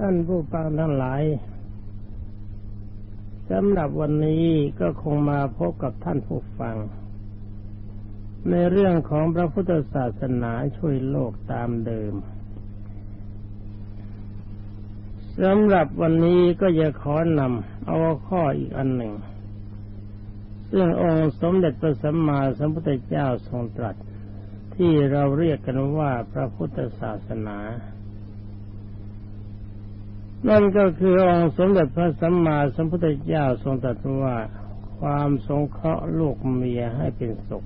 ท่านผู้ฟังทั้งหลายสำหรับวันนี้ก็คงมาพบกับท่านผู้ฟัง ในเรื่องของพระพุทธศาสนาช่วยโลกตามเดิมสำหรับวันนี้ก็จะขอนำเอาข้ออีกอันหนึ่ง ซึ่งองค์สมเด็จพระสัมมาสัมพุทธเจ้าทรงตรัส ที่เราเรียกกันว่าพระพุทธศาสนา นั่นก็คือองค์สมเด็จพระสัมมาสัมพุทธเจ้าทรงตรัสว่าความสงเคราะห์ลูกเมียให้เป็นสุข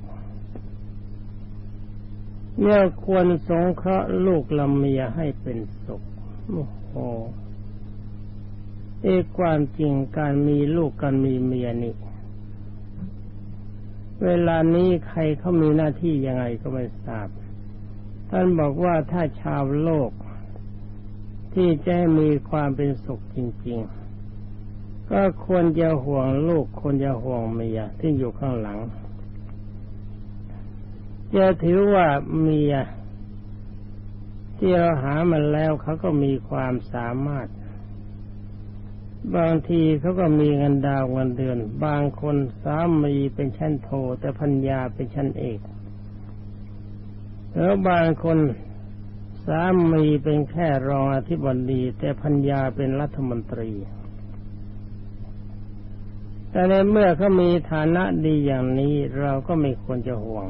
เมื่อควรสงเคราะห์ลูกลำเมียให้เป็นสุขโอ้โหเอกความจริงการมีลูกการมีเมียนี่ เวลานี้ใครเขามีหน้าที่ยังไงก็ไม่ทราบ ท่านบอกว่าถ้าชาวโลก ที่จะมีความเป็นสุขจริง ๆ ก็ควรจะห่วงลูกควรจะห่วงเมียที่อยู่ข้างหลังจะถือว่าเมียที่เราหามาแล้วเขาก็มีความสามารถ บางทีเขาก็มีเงินดาวเงินเดือน บางคนสามีเป็นชั้นโทแต่พัญญาเป็นชั้นเอกแล้วบางคน สามีเป็นแค่รองอธิบดีแต่พัญญาเป็นรัฐมนตรี แต่ในเมื่อเขามีฐานะดีอย่างนี้เราก็ไม่ควรจะห่วง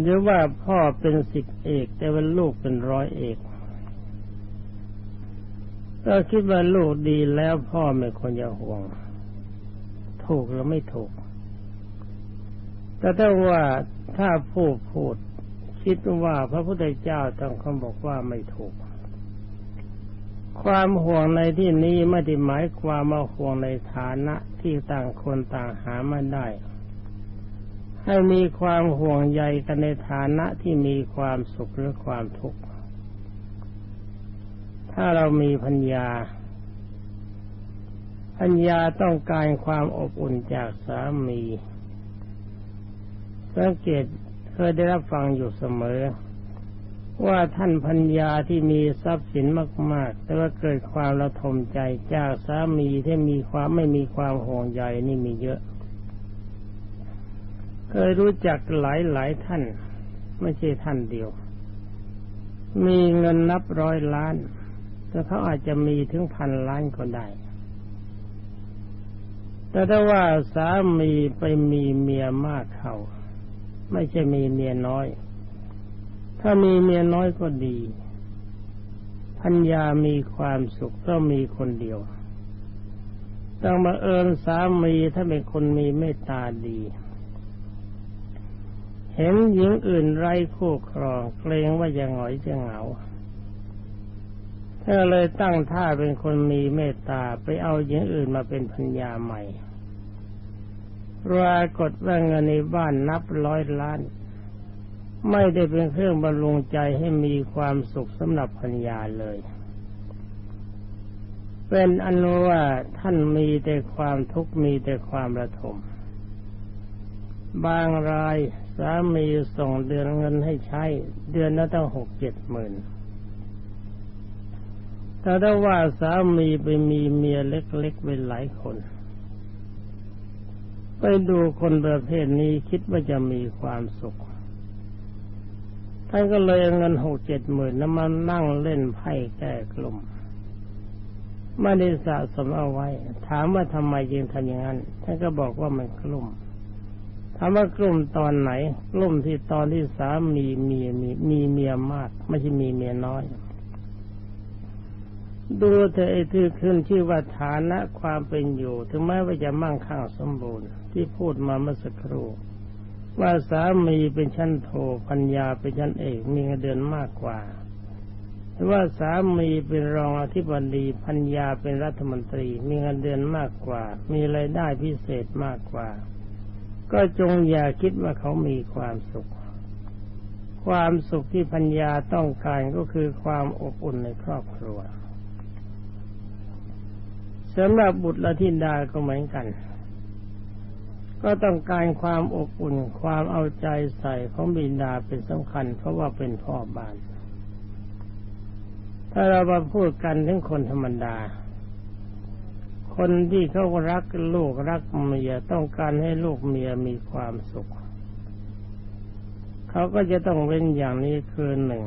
หรือว่าพ่อเป็นสิบเอก แต่ว่าลูกเป็นร้อยเอกก็คิดว่าลูกดีแล้วพ่อไม่ควรจะห่วง ถูกหรือไม่ถูก แต่ถ้าว่าถ้าผู้พูด คิดว่าพระพุทธเจ้าต้องคำบอกว่าไม่ถูก ความห่วงในที่นี้ไม่ได้หมายความมาห่วงในฐานะที่ต่างคนต่างหามาได้ ให้มีความห่วงใยกันในฐานะที่มีความสุขหรือความทุกข์ ถ้าเรามีพัญญาพัญญาต้องการความอบอุ่นจากสามี สังเกต เคยได้รับฟังอยู่เสมอ ว่าท่านพัญญาที่มีทรัพย์สินมาก ๆ แต่ว่าเกิดความระทมใจจากสามีที่มีความไม่มีความห่วงใยนี่มีเยอะ เคยรู้จักหลายหลายท่าน ไม่ใช่ท่านเดียว มีเงินนับร้อยล้าน แต่เขาอาจจะมีถึงพันล้านก็ได้แต่ถ้าว่าสามีไปมีเมียมากเขา ไม่ใช่มีเมียน้อย ถ้ามีเมียน้อยก็ดีพัญญามีความสุขก็มีคนเดียวต้องมาเอิญสามีถ้าเป็นคนมีเมตตาดี เห็นหญิงอื่นไร้คู่ครองเกรงว่าจะหงอยจะเหงาเธอเลยตั้งท่าเป็นคนมีเมตตาไปเอาหญิงอื่นมาเป็นพัญญาใหม่ ปรากฏว่าเงินในบ้านนับร้อยล้าน ไม่ได้เป็นเครื่องบรรลุงใจให้มีความสุขสำหรับพัญญาเลย เป็นอนุว่าท่านมีแต่ความทุกข์มีแต่ความระทม บางรายสามีส่งเดือนเงินให้ใช้ เดือนละตั้งหกเจ็ดหมื่นแต่ถ้าว่าสามีไปมีเมียเล็กๆเป็นหลายคน ไปดูคนประเภทนี้คิดว่าจะมีความสุข ท่านก็เลยเงินหกเจ็ดหมื่นน้ำมันนั่งเล่นไพ่แก้กลุ่มไม่ได้สะสมเอาไว้ ถามว่าทำไมจึงทำอย่างนั้น ท่านก็บอกว่ามันกลุ่ม ถามว่ากลุ่มตอนไหน กลุ่มที่ตอนที่สามีมีมีมีเมียมาก ไม่ใช่มีเมียน้อย ดูเธอไอ้ที่ขึ้นชื่อว่าฐานะความเป็นอยู่ ถึงแม้ว่าจะมั่งคั่งสมบูรณ์ ที่พูดมาเมื่อสักครู่ว่าสามีเป็นชั้นโทพัญญาเป็นชั้นเอกมีเงินเดือนมากกว่าแต่ว่าสามีเป็นรองอธิบดีพัญญาเป็นรัฐมนตรี มีเงินเดือนมากกว่า มีรายได้พิเศษมากกว่า ก็จงอย่าคิดว่าเขามีความสุข ความสุขที่พัญญาต้องการก็คือความอบอุ่นในครอบครัวสำหรับบุตรและธิดาก็เหมือนกัน ก็ต้องการความอบอุ่นความเอาใจใส่ของบิดาเป็นสำคัญ เพราะว่าเป็นพ่อบ้าน ถ้าเรามาพูดกันถึงคนธรรมดา คนที่เขารักลูกรักเมียต้องการให้ลูกเมียมีความสุข เขาก็จะต้องเว้นอย่างนี้คือหนึ่ง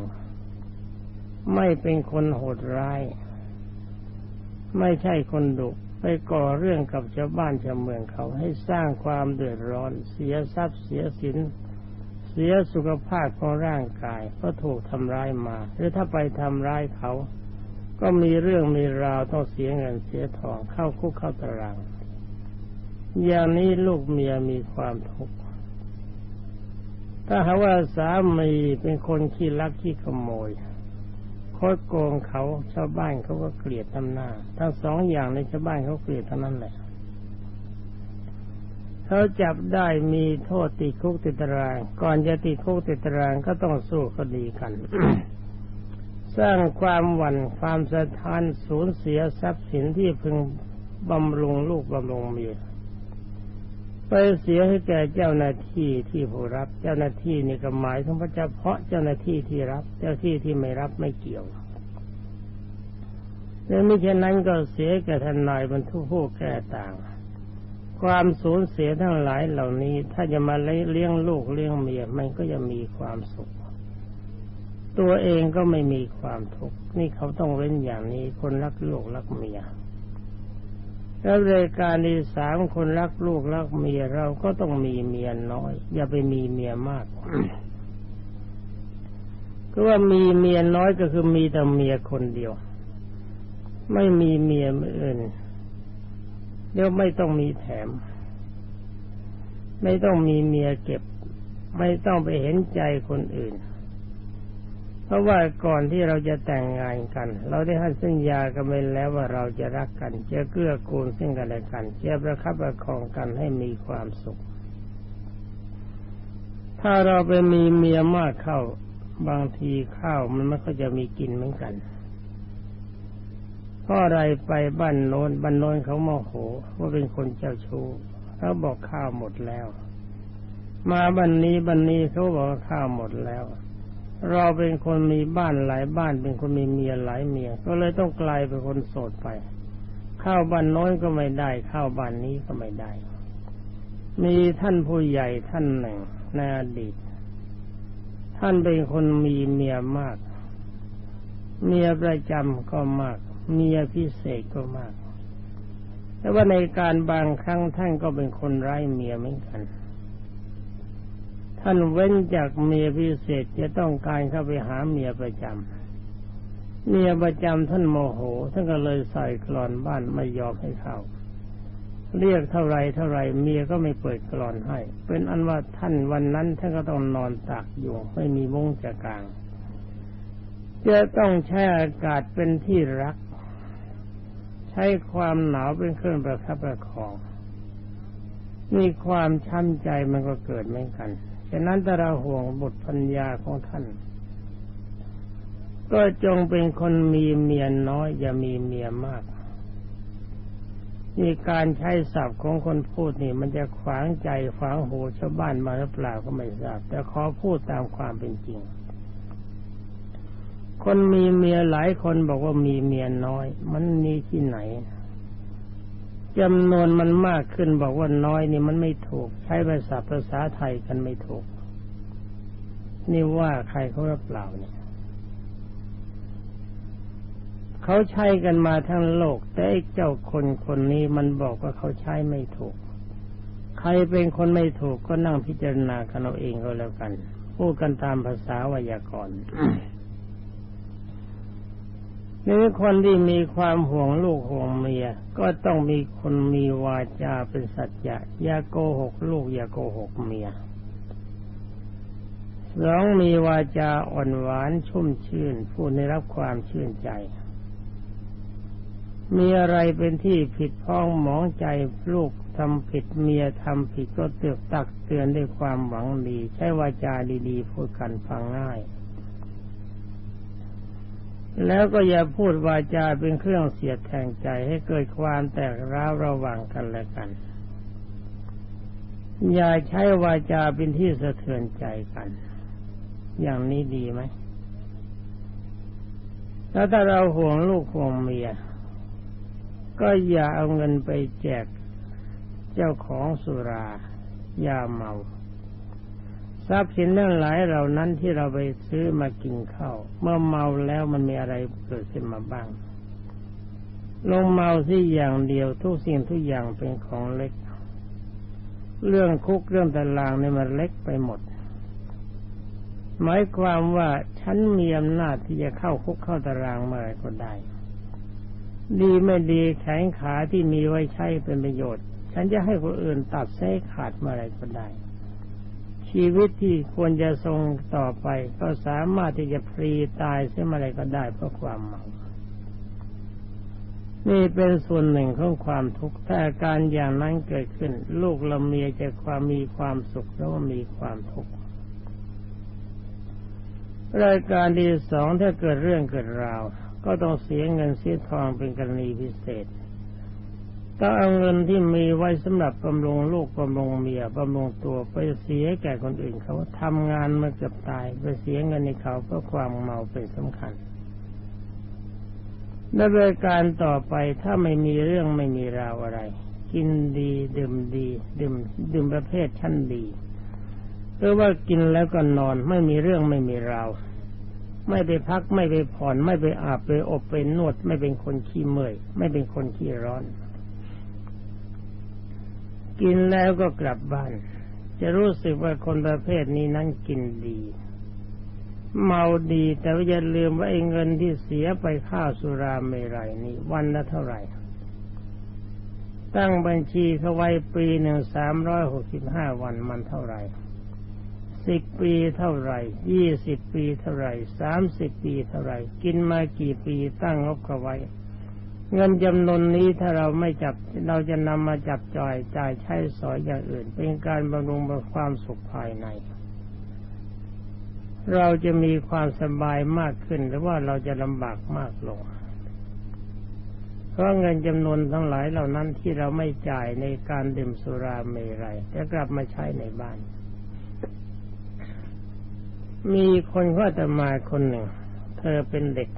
ไม่เป็นคนโหดร้าย ไม่ใช่คนดุ ไปก่อเรื่องกับชาวบ้านชาวเมืองเขาให้สร้างความเดือดร้อน เสียทรัพย์เสียสิน เสียสุขภาพของร่างกายเพราะถูกทำร้ายมา หรือถ้าไปทำร้ายเขา ก็มีเรื่องมีราวต้องเสียเงินเสียทองเข้าคุกเข้าตาราง อย่างนี้ลูกเมียมีความทุกข์ถ้าหากว่าสามีเป็นคนขี้ลักขี้ขโมย คดโกงเขาชาวบ้านเขาก็เกลียดทำหน้า ทั้งสองอย่างในชาวบ้านเขาเกลียดทั้งนั้นแหละเขาจับได้มีโทษติดคุกติดตาราง ก่อนจะติดคุกติดตารางก็ต้องสู้คดีกัน สร้างความหวั่นความสะท้านสูญเสียทรัพย์สินที่พึงบำรุงลูกบำรุงเมีย ไปเสียให้แก่เจ้าหน้าที่ที่ผู้รับ เจ้าหน้าที่นี่ก็หมายถึงพระเจ้าเพาะเจ้าหน้าที่ที่รับ เจ้าที่ที่ไม่รับไม่เกี่ยวและไม่เช่นนั้นก็เสียแก่ทนายบรรทุกผู้แก่ต่าง ความสูญเสียทั้งหลายเหล่านี้ ถ้าจะมาเลี้ยงลูกเลี้ยงเมียมันก็จะมีความสุข ตัวเองก็ไม่มีความทุกข์นี่เขาต้องเว้นอย่างนี้คนรักลูกรักเมีย แล้วรายการที่สามคนรักลูกรักเมียเราก็ต้องมีเมียน้อย อย่าไปมีเมียมากก็ว่ามีเมียน้อยก็คือมีแต่เมียคนเดียว ไม่มีเมียอื่นเดี๋ยวไม่ต้องมีแถม ไม่ต้องมีเมียเก็บ ไม่ต้องไปเห็นใจคนอื่น เพราะว่าก่อนที่เราจะแต่งงานกัน เราได้ให้สัญญากันไปแล้วว่าเราจะรักกัน จะเกื้อกูลซึ่งกันและกันจะประคับประคองกันให้มีความสุข ถ้าเราไปมีเมียมากเข้าบางทีข้าวมันไม่ค่อยจะมีกินเหมือนกันเพราะอะไรไปบ้านโน้นบ้านโน้นเขาโมโหว่าเป็นคนเจ้าชู้เขาบอกข้าวหมดแล้ว มาบ้านนี้บ้านนี้เขาบอกข้าวหมดแล้ว เราเป็นคนมีบ้านหลายบ้านเป็นคนมีเมียหลายเมีย ก็เลยต้องกลายเป็นคนโสดไป เข้าบ้านน้อยก็ไม่ได้ เข้าบ้านนี้ก็ไม่ได้ มีท่านผู้ใหญ่ท่านหนึ่งในอดีต ท่านเป็นคนมีเมียมาก เมียประจำก็มาก เมียพิเศษก็มาก แต่ว่าในการบางครั้งท่านก็เป็นคนไร้เมียเหมือนกัน ท่านเว้นจากเมียพิเศษจะต้องการเข้าไปหาเมียประจำเมียประจำท่านโมโห ท่านก็เลยใส่กรอนบ้านไม่ยอมให้เข้าเรียกเท่าไรเท่าไรเมียก็ไม่เปิดกรอนให้ เป็นอันว่าท่านวันนั้นท่านก็ต้องนอนตากอยู่ไม่มีมุ้งจะกลาง จะต้องใช้อากาศเป็นที่รัก ใช้ความหนาวเป็นเครื่องประคับประคองมีความช้ำใจมันก็เกิดเหมือนกัน ฉะนั้นถ้าเราห่วงบุตรพัญญาของท่าน ก็จงเป็นคนมีเมียน้อย อย่ามีเมียมากนี่การใช้ศัพท์ของคนพูดนี่ มันจะขวางใจขวางหูชาวบ้านมาหรือเปล่าก็ไม่ทราบ แต่ขอพูดตามความเป็นจริง คนมีเมียหลายคนบอกว่ามีเมียน้อย มันมีที่ไหน จำนวนมันมากขึ้นบอกว่าน้อยนี่มันไม่ถูก ใช้ภาษาภาษาไทยกันไม่ถูก นี่ว่าใครเขารับเปล่าเนี่ยเขาใช้กันมาทั้งโลก แต่เจ้าคนคนนี้มันบอกว่าเขาใช้ไม่ถูก ใครเป็นคนไม่ถูกก็นั่งพิจารณากันเอาเองก็แล้วกัน พูดกันตามภาษาวยากรณ์ นี่คนที่มีความห่วงลูกห่วงเมีย ก็ต้องมีคนมีวาจาเป็นสัจจะอย่าโกหกลูกอย่าโกหกเมียสองมีวาจาอ่อนหวานชุ่มชื่นผู้ได้รับความชื่นใจ มีอะไรเป็นที่ผิดพ้องหมองใจลูกทำผิดเมียทำผิดก็เตือกตักเตือนด้วยความหวังดี ใช้วาจาดีๆพูดกันฟังง่าย แล้วก็อย่าพูดวาจาเป็นเครื่องเสียดแทงใจให้เกิดความแตกร้าวระหว่างกันและกัน อย่าใช้วาจาเป็นที่สะเทือนใจกัน อย่างนี้ดีไหมแล้วถ้าเราห่วงลูกห่วงเมีย ก็อย่าเอาเงินไปแจกเจ้าของสุรา อย่าเมา ทรัพย์สินทั้งหลายเหล่านั้นที่เราไปซื้อมากินข้าวเมื่อเมาแล้วมันมีอะไรเกิดขึ้นมาบ้าง ลงเมาที่อย่างเดียวทุกสิ่งทุกอย่างเป็นของเล็ก เรื่องคุกเรื่องตารางเนี่ยมันเล็กไปหมด หมายความว่าฉันมีอำนาจที่จะเข้าคุกเข้าตารางเมื่อไรก็ได้ ดีไม่ดีแขนขาที่มีไว้ใช้เป็นประโยชน์ ฉันจะให้คนอื่นตัดเส้ขาดเมื่อไรก็ได้ ชีวิตที่ควรจะทรงต่อไป ก็สามารถที่จะพรีตายเสียมื่อไรก็ได้เพราะความเมานี่เป็นส่วนหนึ่งของความทุกข์ถ้าอาการอย่างนั้นเกิดขึ้น ลูกเราเมียจะความมีความสุขแล้วมีความทุกข์รายการที่สองถ้าเกิดเรื่องเกิดราว ก็ต้องเสียเงินเสียทองเป็นกรณีพิเศษ ต้องเอาเงินที่มีไว้สำหรับบำรุงลูกบำรุงเมียบำรุงตัวไปเสียแก่คนอื่นเขาทำงานมาเกือบตายไปเสียเงินในเขาเพราะความเมาเป็นสำคัญในรายการต่อไปถ้าไม่มีเรื่องไม่มีราวอะไร กินดีดื่มดีดื่มดื่มประเภทชั้นดีเพราะว่ากินแล้วก็นอนไม่มีเรื่องไม่มีราวไม่ไปพักไม่ไปผ่อน ไม่ไปอาบไปอบไปนวด ไม่เป็นคนขี้เมื่อย ไม่เป็นคนขี้ร้อน กินแล้วก็กลับบ้าน จะรู้สึกว่าคนประเภทนี้นั้นกินดี เมาดีแต่ว่าอย่าลืมว่าไอ้เงินที่เสียไปข้าวสุราเมรัยนี่วันละเท่าไหร่ ตั้งบัญชีเขาไว้ปีหนึ่งสามร้อยหกสิบห้าวันมันเท่าไหร่สิบปีเท่าไหร่ยี่สิบปีเท่าไหร่สามสิบปีเท่าไหร่ กินมากี่ปีตั้งงบเขาไว้ เงินจำนวนนี้ถ้าเราไม่จับเราจะนำมาจับจ่ายจ่ายใช้สอยอย่างอื่น เป็นการบำรุงความสุขภายใน เราจะมีความสบายมากขึ้นหรือว่าเราจะลำบากมากลง เพราะเงินจำนวนทั้งหลายเหล่านั้นที่เราไม่จ่ายในการดื่มสุราเมรัยจะกลับมาใช้ในบ้าน มีคนก็จะมาคนหนึ่ง เธอเป็นเด็ก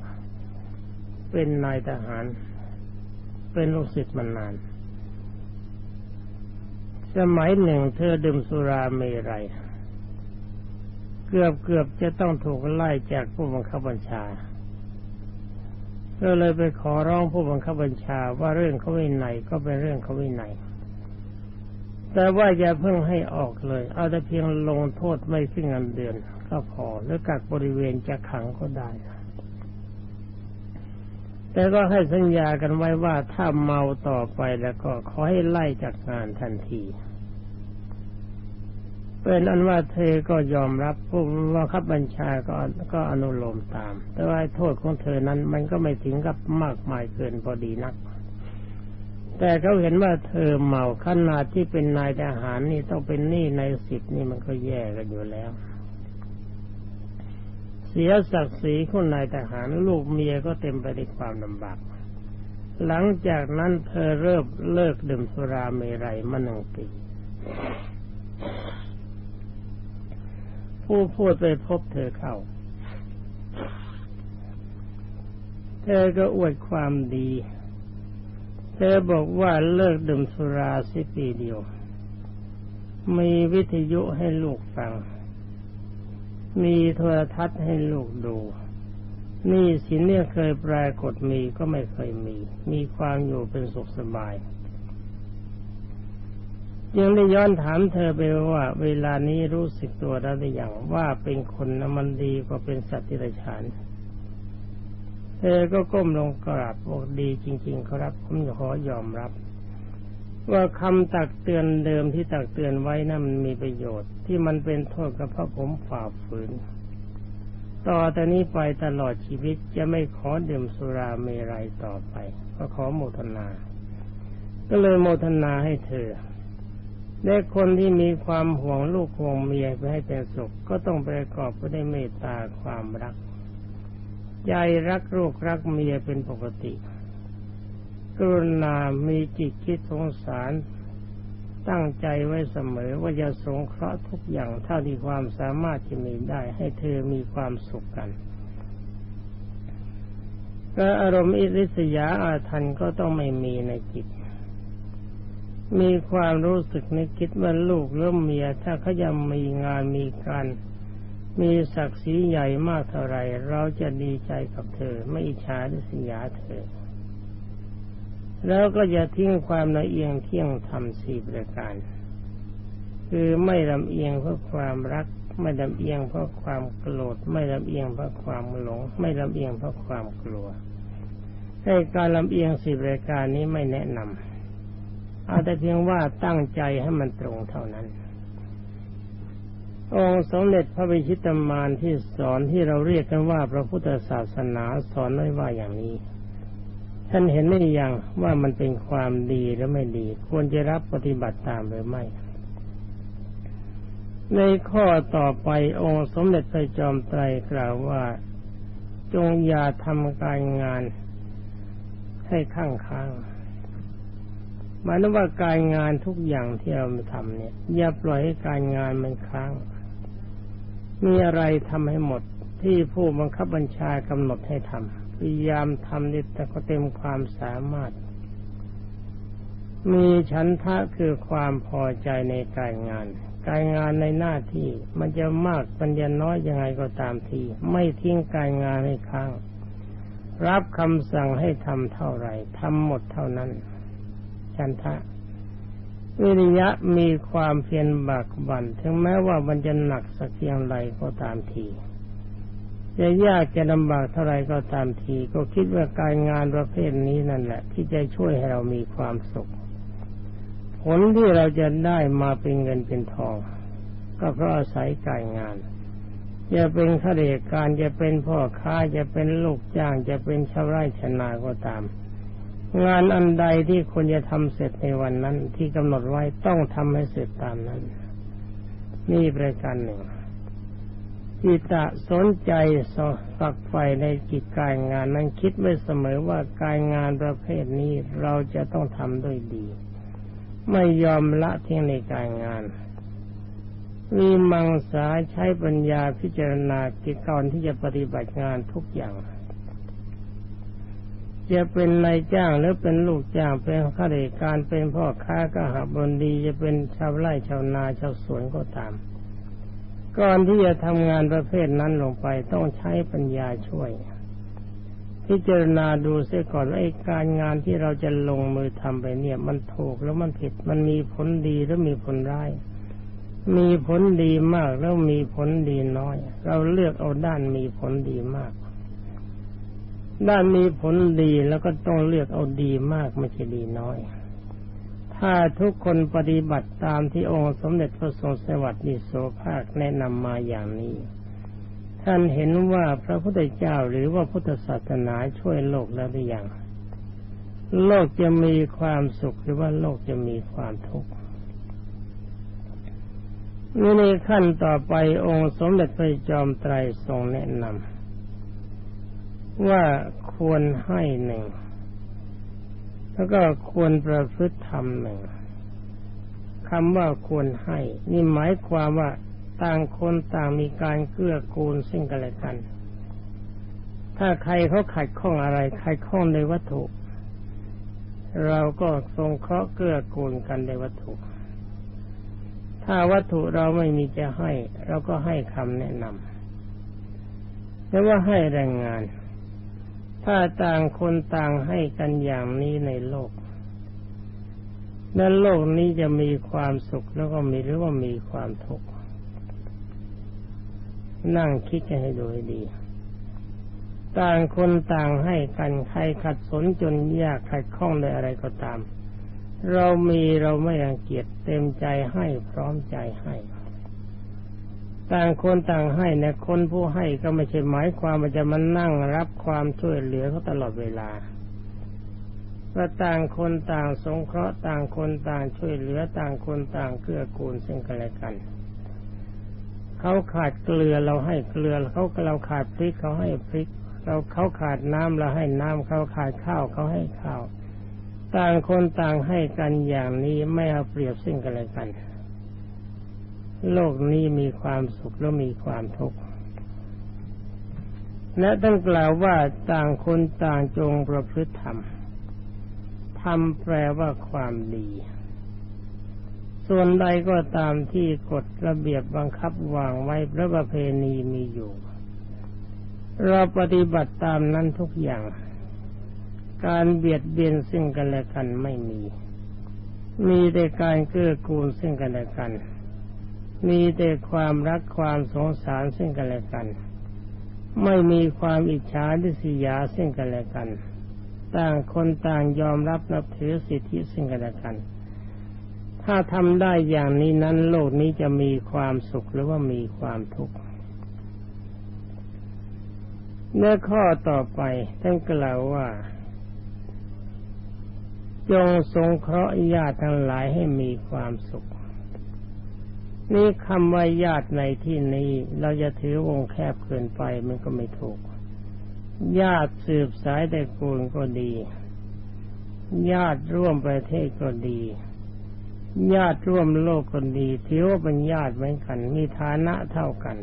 เป็นนายทหาร เป็นลูกศิษย์มานาน สมัยหนึ่งเธอดื่มสุราเมรัยเกือบเกือบจะต้องถูกไล่จากผู้บังคับบัญชาก็เลยไปขอร้องผู้บังคับบัญชาว่าเรื่องเขาวินัยก็เป็นเรื่องเขาวินัยแต่ว่าอย่าเพิ่งให้ออกเลย เอาแต่เพียงลงโทษไม่ขึ้นเงินเดือน ก็พอหรือกักบริเวณจะขังก็ได้ แต่ก็ให้สัญญากันไว้ว่าถ้าเมาต่อไปแล้วก็ขอให้ไล่จากงานทันทีเป็นอันว่าเธอก็ยอมรับผู้ว่าคับบัญชาก็ก็อนุโลมตาม แต่ว่าโทษของเธอนั้นมันก็ไม่ถึงกับมากมายเกินพอดีนัก แต่เขาเห็นว่าเธอเมาขนาดที่เป็นนายทหารนี่ต้องเป็นหนี้ในสิบนี่มันก็แย่กันอยู่แล้ว สียศักดิ์ศรีของนายทหารลูกเมียก็เต็มไปด้วยความลำบากหลังจากนั้นเธอเริ่มเลิกดื่มสุราเมรัยมาหนึ่งปี ผู้พูดไปพบเธอเข้า เธอก็อวดความดี เธอบอกว่าเลิกดื่มสุราสิปีเดียว มีวิทยุให้ลูกฟัง มีโทรทัศน์ให้ลูกดูนี่สินเนี่ยเคยปรากฏมีก็ไม่เคยมี มีความอยู่เป็นสุขสบายยังได้ย้อนถามเธอไปว่า เวลานี้รู้สึกตัวแล้วหรือยังว่าเป็นคนนมันดีกว่าเป็นสัตว์ที่ไรฉานเธอก็ก้มลงกราบบอกดีจริง ๆ ครับผมขอยอมรับ ว่าคำตักเตือนเดิมที่ตักเตือนไว้นะั้นมันมีประโยชน์ ที่มันเป็นโทษกับพระผมฝ่าฝืน ต่อแต่นี้ไปตลอดชีวิตจะไม่ขอดื่มสุราเมรัยต่อไป ก็ขอโมทนา ก็เลยโมทนาให้เธอและคนที่มีความห่วงลูกห่วงเมียไปให้เป็นสุข ก็ต้องประกอบไปด้วยเมตตาความรัก ใจรักลูกรักเมียเป็นปกติ กรุณามีจิตคิดสงสาร ตั้งใจไว้เสมอว่าจะสงเคราะห์ทุกอย่างเท่าที่ความสามารถจะมีได้ให้เธอมีความสุขกันก็อารมณ์อิริษยาอาทันก็ต้องไม่มีในจิต มีความรู้สึกในคิดว่าลูกหรือเมีย ถ้าเขายังมีงานมีการ มีศักดิ์ศรีใหญ่มากเท่าไรเราจะดีใจกับเธอ ไม่อิจฉาริษยาเธอ แล้วก็อย่าทิ้งความละเอียงเที่ยงธรรมสี่ประการ คือไม่ลำเอียงเพราะความรัก ไม่ลำเอียงเพราะความโกรธ ไม่ลำเอียงเพราะความหลง ไม่ลำเอียงเพราะความกลัวให้การลำเอียงสิบรายการนี้ไม่แนะนำเอาแต่เพียงว่าตั้งใจให้มันตรงเท่านั้นองค์สมเด็จพระบิชิตมารที่สอนที่เราเรียกกันว่าพระพุทธศาสนาสอนไว้ว่าอย่างนี้ ท่านเห็นไม่ยังว่ามันเป็นความดีหรือไม่ดี ควรจะรับปฏิบัติตามหรือไม่ ในข้อต่อไปองค์สมเด็จพระจอมไตรกล่าวว่า จงอย่าทำการงานให้ข้างค้างหมายถึงว่าการงานทุกอย่างที่เราทำเนี่ย อย่าปล่อยให้การงานมันค้าง มีอะไรทำให้หมดที่ผู้บังคับบัญชากำหนดให้ทำ พยายามทำดิแต่ก็เต็มความสามารถ มีฉันทะคือความพอใจในการงาน การงานในหน้าที่มันจะมากมันจะน้อยยังไงก็ตามที ไม่ทิ้งการงานให้ค้าง รับคำสั่งให้ทำเท่าไรทำหมดเท่านั้น ฉันทะวิริยะมีความเพียรบากบันถึงแม้ว่ามันจะหนักสักเพียงไรก็ตามที จะยากจะลำบากเท่าไรก็ตามที ก็คิดว่าการงานประเภทนี้นั่นแหละ ที่จะช่วยให้เรามีความสุข ผลที่เราจะได้มาเป็นเงินเป็นทอง ก็เพราะอาศัยการงานจะเป็นข้าราชการจะเป็นพ่อค้าจะเป็นลูกจ้างจะเป็นชาวไร่ชนาก็ตาม งานอันใดที่ควรจะทำเสร็จในวันนั้นที่กำหนดไว้ต้องทำให้เสร็จตามนั้น นี่ประการหนึ่ง จิตะสนใจสฝักใฝ่ในกิจการงานนั้นคิดไว้เสมอว่าการงานประเภทนี้เราจะต้องทำด้วยดี ไม่ยอมละทิ้งในการงานมีมังสาใช้ปัญญาพิจารณากิจกรที่จะปฏิบัติงานทุกอย่าง จะเป็นนายจ้างหรือเป็นลูกจ้างเป็นข้าราชการเป็นพ่อค้าก็หาบนดี จะเป็นชาวไร่ชาวนาชาวสวนก็ตาม ก่อนที่จะทำงานประเภทนั้นลงไปต้องใช้ปัญญาช่วย พิจารณาดูเสียก่อนว่าไอการงานที่เราจะลงมือทำไปเนี่ย มันถูกแล้วมันผิด มันมีผลดีหรือมีผลร้ายมีผลดีมากแล้วมีผลดีน้อย เราเลือกเอาด้านมีผลดีมาก ด้านมีผลดีแล้วก็ต้องเลือกเอาดีมากไม่ใช่ดีน้อย ถ้าทุกคนปฏิบัติตามที่องค์สมเด็จพระทรงสวัสดิโสภาคแนะนำมาอย่างนี้ ท่านเห็นว่าพระพุทธเจ้าหรือว่าพุทธศาสนาช่วยโลกแล้วหรือยังโลกจะมีความสุขหรือว่าโลกจะมีความทุกข์นี่ในขั้นต่อไปองค์สมเด็จพระจอมไตรทรงแนะนำว่าควรให้หนึ่ง แล้วก็ควรประพฤติธรรมหนึ่งคำว่าควรให้ นี่หมายความว่าต่างคนต่างมีการเกื้อกูลซึ่งกันและกัน ถ้าใครเขาขัดข้องอะไรใครข้องในวัตถุ เราก็ทรงเคราะห์เกื้อกูลกันในวัตถุ ถ้าวัตถุเราไม่มีจะให้ เราก็ให้คำแนะนำแต่ว่าให้แรงงาน ถ้าต่างคนต่างให้กันอย่างนี้ในโลกนั้นโลกนี้จะมีความสุขแล้วก็มีหรือว่ามีความทุกข์นั่งคิดกันให้ดูให้ดี ต่างคนต่างให้กันใครขัดสนจนยากขัดข้องในอะไรก็ตาม เรามีเราไม่รังเกียจเต็มใจให้พร้อมใจให้ ต่างคนต่างให้นะคนผู้ให้ก็ไม่ใช่หมายความว่าจะมานั่งรับความช่วยเหลือเขาตลอดเวลาว่าต่างคนต่างสงเคราะห์ต่างคนต่างช่วยเหลือต่างคนต่างเกื้อกูลซึ่งกันและกันเขาขาดเกลือเราให้เกลือเขาเราขาดพริกเขาให้พริก เราเขาขาดน้ำเราให้น้ำเขาขาดข้าวเขาให้ข้าว ต่างคนต่างให้กันอย่างนี้ไม่เอาเปรียบซึ่งกันและกัน โลกนี้มีความสุขแล้วมีความทุกข์และท่านกล่าวว่าต่างคนต่างจงประพฤติธรรมธรรมแปลว่าความดี ส่วนใดก็ตามที่กฎระเบียบบังคับวางไว้พระประเพณีมีอยู่ เราปฏิบัติตามนั้นทุกอย่าง การเบียดเบียนซึ่งกันและกันไม่มี มีแต่การเกื้อกูลซึ่งกันและกัน มีแต่ความรักความสงสารซึ่งกันและกัน ไม่มีความอิจฉาดิสยาซึ่งกันและกัน ต่างคนต่างยอมรับนับถือสิทธิซึ่งกันและกัน ถ้าทำได้อย่างนี้นั้นโลกนี้จะมีความสุขหรือว่ามีความทุกข์เนื้อข้อต่อไปท่านกล่าวว่า จงสงเคราะห์ญาติทั้งหลายให้มีความสุข นี่คำว่าญาติในที่นี้ เราจะถือวงแคบเกินไปมันก็ไม่ถูก ญาติสืบสายแต่กูลก็ดี ญาติร่วมประเทศก็ดี ญาติร่วมโลกก็ดีถือว่าเป็นญาติเหมือนกัน มีฐานะเท่ากัน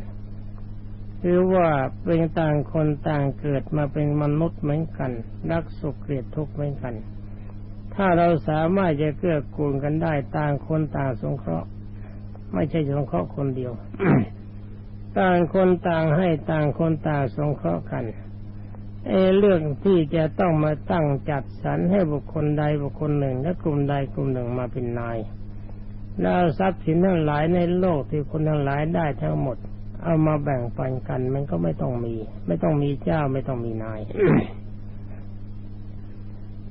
คือว่าเป็นต่างคนต่างเกิดมาเป็นมนุษย์เหมือนกัน รักสุขเกลียดทุกข์เหมือนกัน ถ้าเราสามารถจะเกื้อกูลกันได้ต่างคนต่างสงเคราะห์ ไม่ใช่สงเคราะห์คนเดียว ต่างคนต่างให้ต่างคนต่างสงเคราะห์กันเอเรื่องที่จะต้องมาตั้งจัดสรรให้บุคคลใดบุคคลหนึ่ง และกลุ่มใดกลุ่มหนึ่งมาเป็นนายแล้วทรัพย์สินทั้งหลายในโลกที่คนทั้งหลายได้ทั้งหมด เอามาแบ่งปันกัน มันก็ไม่ต้องมี ไม่ต้องมีเจ้าไม่ต้องมีนาย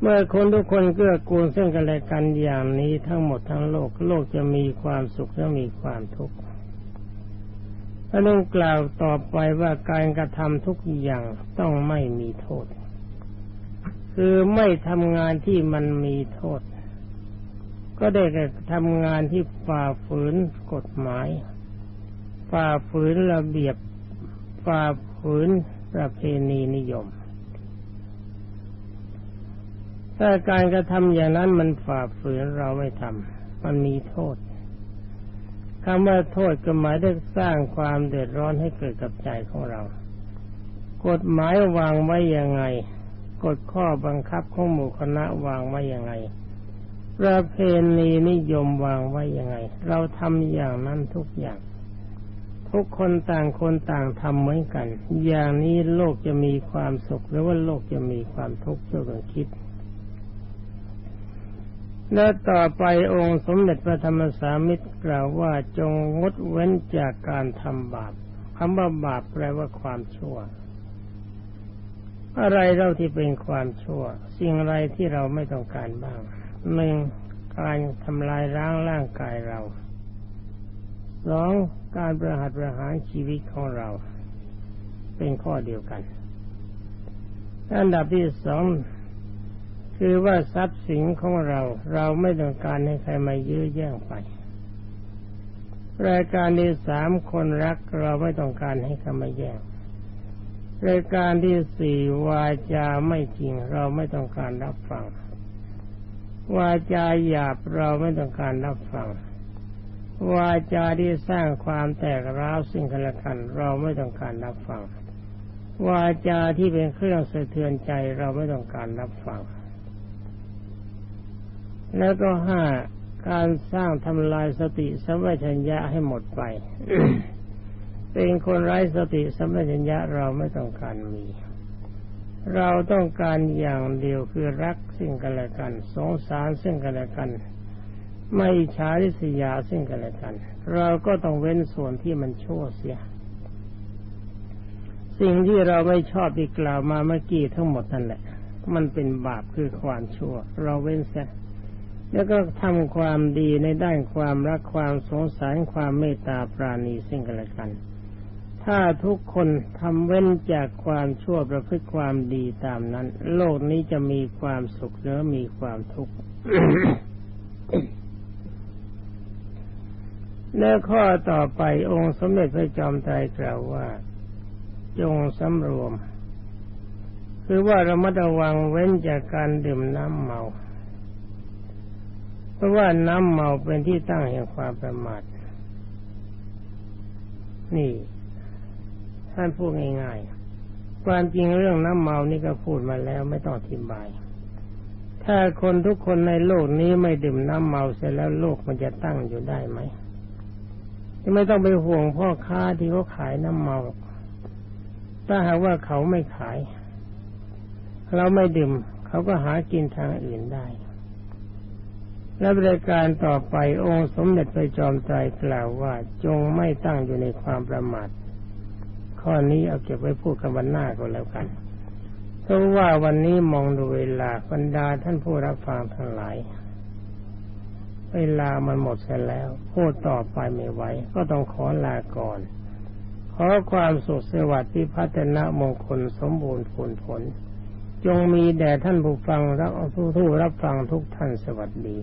เมื่อคนทุกคนเกื้อกูลซึ่งกันและกันอย่างนี้ทั้งหมดทั้งโลกโลกจะมีความสุขและมีความทุกข์พระองค์กล่าวต่อไปว่าการกระทำทุกอย่างต้องไม่มีโทษ คือไม่ทำงานที่มันมีโทษ ก็ได้แต่ทำงานที่ฝ่าฝืนกฎหมาย ฝ่าฝืนระเบียบ ฝ่าฝืนประเพณีนิยม ถ้าการกระทำอย่างนั้นมันฝ่าฝืนเราไม่ทำมันมีโทษคำว่าโทษก็หมายถึงสร้างความเดือดร้อนให้เกิดกับใจของเรา กฎหมายวางไว้ยังไง กฎข้อบังคับของหมู่คณะวางไว้ยังไง ประเพณีนิยมวางไว้ยังไง เราทำอย่างนั้นทุกอย่าง ทุกคนต่างคนต่างทำเหมือนกัน อย่างนี้โลกจะมีความสุขหรือว่าโลกจะมีความทุกข์ช่วยกันคิด และต่อไปองค์สมเด็จพระธรรมสามิตรกล่าวว่าจงงดเว้นจากการทำบาปคำว่าบาปแปลว่าความชั่ว อะไรเราที่เป็นความชั่ว สิ่งอะไรที่เราไม่ต้องการบ้างหนึ่งการทำลายร่างร่างกายเราสองการประหัตประหารชีวิตของเรา เป็นข้อเดียวกัน อันดับที่สอง คือว่าทรัพย์สินของเราเราไม่ต้องการให้ใครมายื้อแย่งไป รายการที่สามคนรักเราไม่ต้องการให้ใครมาแย่งรายการที่สี่วาจาไม่จริงเราไม่ต้องการรับฟัง วาจาหยาบเราไม่ต้องการรับฟัง วาจาที่สร้างความแตกร้าวสิ่งกันและกันเราไม่ต้องการรับฟัง วาจาที่เป็นเครื่องสะเทือนใจเราไม่ต้องการรับฟัง แล้วก็ห้าการสร้างทำลายสติสัมปชัญญะให้หมดไป เป็นคนไร้สติสัมปชัญญะเราไม่ต้องการมี เราต้องการอย่างเดียวคือรักซึ่งกันและกัน สงสารซึ่งกันและกัน ไม่ฉาริษยาซึ่งกันและกัน เราก็ต้องเว้นส่วนที่มันชั่วเสีย สิ่งที่เราไม่ชอบที่กล่าวมาเมื่อกี้ทั้งหมดนั่นแหละ มันเป็นบาปคือความชั่ว เราเว้นเสีย แล้วก็ทำความดีในด้านความรักความสงสารความเมตตาปราณีซึ่งกันและกัน ถ้าทุกคนทำเว้นจากความชั่วประพฤติความดีตามนั้น โลกนี้จะมีความสุขหรือมีความทุกข์แล้วข้อต่อไปองค์สมเด็จพระจอมไตรกล่าวว่า จงสำรวม คือว่าระมัดระวังเว้นจากการดื่มน้ำเมา ราะว่าน้ำเมาเป็นที่ตั้งแห่งความประมาทนี่ ท่านพูดง่ายๆความจริงเรื่องน้ำเมานี่ก็พูดมาแล้วไม่ต้องอธิบาย ถ้าคนทุกคนในโลกนี้ไม่ดื่มน้ำเมาเสร็จแล้วโลกมันจะตั้งอยู่ได้ไหมไม่ต้องไปห่วงพ่อค้าที่เขาขายน้ำเมาถ้าหากว่าเขาไม่ขาย เราไม่ดื่ม เขาก็หากินทางอื่นได้ และบริการต่อไปองค์สมเด็จพระจอมไตรกล่าวว่าจงไม่ตั้งอยู่ในความประมาทข้อนี้เอาเก็บไว้พูดกันวันหน้าก็แล้วกันเพราะว่าวันนี้มองดูเวลาบรรดาท่านผู้รับฟังทั้งหลาย เวลามันหมดเสียแล้วพูดต่อไปไม่ไหวก็ต้องขอลาก่อน ขอความสุขสวัสดิ์ที่พัฒนามงคลสมบูรณ์ผลผล จงมีแด่ท่านผู้ฟังและผู้รับฟังทุกท่านสวัสดี